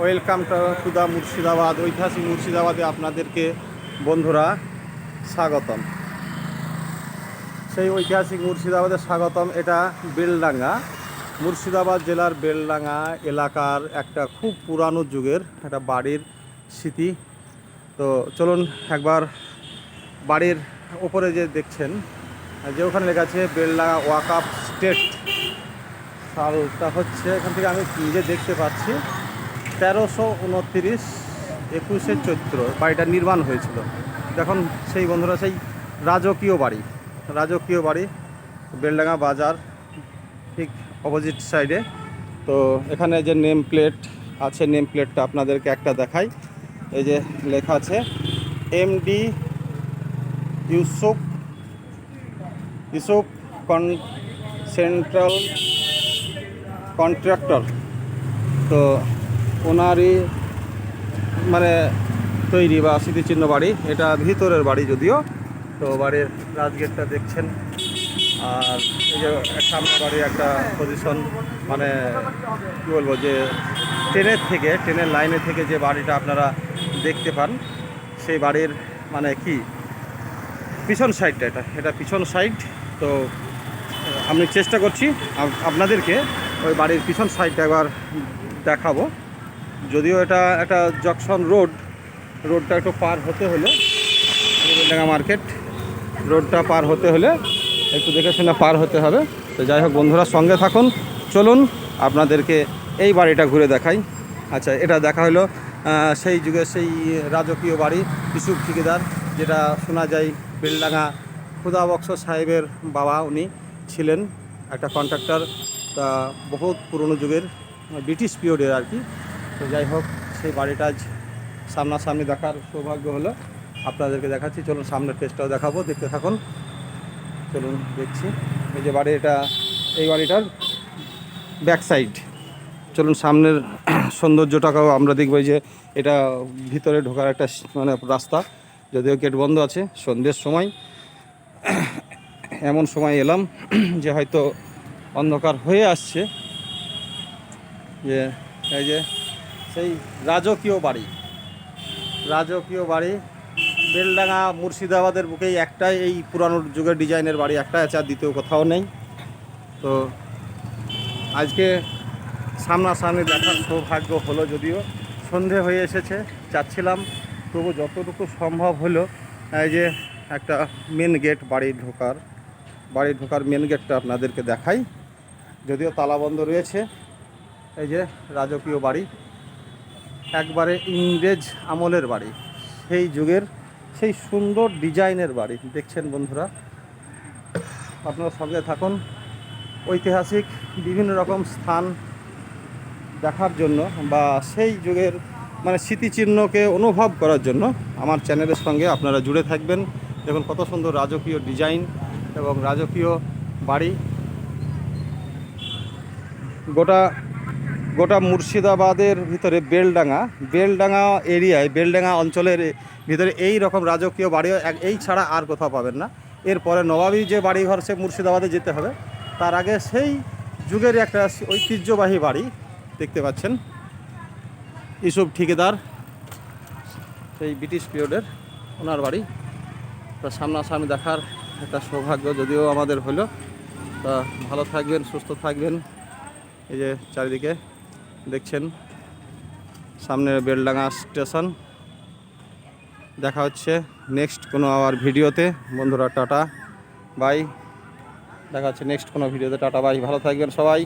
Welcome to the Murshidabad ঐতিহাসিক মুর্শিদাবাদে আপনাদেরকে বন্ধুরা স্বাগতম। সেই ঐতিহাসিক মুর্শিদাবাদে স্বাগতম, এটা বেলডাঙ্গা। মুর্শিদাবাদ জেলার বেলডাঙ্গা এলাকার একটা খুব পুরানো যুগের একটা বাড়ির স্মৃতি। তো চলুন একবার বাড়ির ওপরে যে দেখছেন, যে ওখানে লেখা আছে, বেলডাঙ্গা ওয়াকআপ স্টেট। সালটা হচ্ছে, এখান থেকে আমি নিজে দেখতে পাচ্ছি, তেরোশো উনত্রিশ একুশে চৈত্র বাড়িটা নির্মাণ হয়েছিল। দেখুন, সেই বন্ধুরা, সেই রাজকীয় বাড়ি রাজকীয় বাড়ি, বেলডাঙ্গা বাজার, ঠিক অপোজিট সাইডে তো এখানে যে নেম প্লেট আছে নেম প্লেটটা আপনাদেরকে একটা দেখাই। এই যে লেখা আছে এমডি ইউসুফ ইউসুফ কন সেন্ট্রাল কন্ট্রাক্টর তো ওনারই মানে তৈরি বা স্মৃতিচিহ্ন বাড়ি, এটা ভিতরের বাড়ি যদিও। তো বাড়ির রাজগেটটা দেখছেন। আর এই যে সামনে বাড়ির একটা পজিশন মানে কী বলব যে ট্রেনের থেকে, ট্রেনের লাইনে থেকে যে বাড়িটা আপনারা দেখতে পান, সেই বাড়ির মানে কি, পিছন সাইডটা এটা এটা পিছন সাইড তো আমি চেষ্টা করছি আপনাদেরকে ওই বাড়ির পিছন সাইডটা একবার দেখাবো। যদিও এটা একটা জকশন রোড, রোডটা একটু পার হতে হলে বেলডাঙ্গা মার্কেট, রোডটা পার হতে হলে একটু দেখে শুনে পার হতে হবে। তো যাই হোক বন্ধুরা, সঙ্গে থাকুন। চলুন, আপনাদেরকে এই বাড়িটা ঘুরে দেখাই। আচ্ছা এটা দেখা হলো সেই যুগে সেই রাজকীয় বাড়ি, ইসুফ ঠিকাদার, যেটা শোনা যায় বেলডাঙ্গা খুদাবক্স সাহেবের বাবা, উনি ছিলেন একটা কন্ট্রাক্টর। তা বহুত পুরনো যুগের ব্রিটিশ পিরিয়ডের আর কি। তো যাই হোক, সেই বাড়িটা আজ সামনাসামনি দেখার সৌভাগ্য হলো। আপনাদেরকে দেখাচ্ছি, চলুন সামনের পেজটাও দেখাবো, দেখতে থাকুন। চলুন দেখছি, এই যে বাড়ি, এটা, এই বাড়িটার ব্যাক সাইড চলুন সামনের সৌন্দর্যটাকেও আমরা দেখব যে এটা ভিতরে ঢোকার একটা মানে রাস্তা। যদিও গেট বন্ধ আছে, সন্ধ্যের সময়। এমন সময় এলাম যে হয়তো অন্ধকার হয়ে আসছে যে, এই যে সেই রাজকীয় বাড়ি। রাজকীয় বাড়ি, বেলডাঙ্গা মুর্শিদাবাদের বুকেই একটাই, এই পুরানো যুগের ডিজাইনের বাড়ি একটা আছে, আর দ্বিতীয় কোথাও নেই। তো আজকে সামনাসামনি দেখার সৌভাগ্য হলো যদিও, সন্ধে হয়ে এসেছে চাচ্ছিলাম তবু যতটুকু সম্ভব হলো, এই যে একটা মেন গেট বাড়ি ঢোকার বাড়ি ঢোকার মেন গেটটা আপনাদেরকে দেখাই। যদিও তালাবন্ধ রয়েছে। এই যে রাজকীয় বাড়ি, একবারে ইংরেজ আমলের বাড়ি। সেই যুগের, সেই সুন্দর ডিজাইনের বাড়ি। দেখছেন বন্ধুরা, আপনারা সঙ্গে থাকুন। ঐতিহাসিক বিভিন্ন রকম স্থান দেখার জন্য বা সেই যুগের মানে স্মৃতিচিহ্নকে অনুভব করার জন্য আমার চ্যানেলের সঙ্গে আপনারা জুড়ে থাকবেন। দেখুন কত সুন্দর রাজকীয় ডিজাইন এবং রাজকীয় বাড়ি। গোটা গোটা মুর্শিদাবাদের ভিতরে বেলডাঙ্গা বেলডাঙ্গা এরিয়ায়, বেলডাঙ্গা অঞ্চলের ভিতরে এই রকম রাজকীয় বাড়ি এই ছাড়া আর কোথাও পাবেন না। এরপরে নবাবী যে বাড়িঘর, সে মুর্শিদাবাদে যেতে হবে। তার আগে সেই যুগের একটা ঐতিহ্যবাহী বাড়ি দেখতে পাচ্ছেন। ইসুফ ঠিকাদার, সেই ব্রিটিশ পিরিয়ডের ওনার বাড়ি। তা সামনাসামনি দেখার একটা সৌভাগ্য যদিও আমাদের হলো। তা ভালো থাকবেন, সুস্থ থাকবেন। এই যে চারিদিকে দেখছেন, সামনে বেলডাঙ্গা স্টেশন। দেখা হচ্ছে নেক্সট কোনো আবার ভিডিওতে। বন্ধুরা, টাটা, বাই। দেখা হচ্ছে নেক্সট কোনো ভিডিওতে। Tata, bye. ভালো থাকবেন সবাই।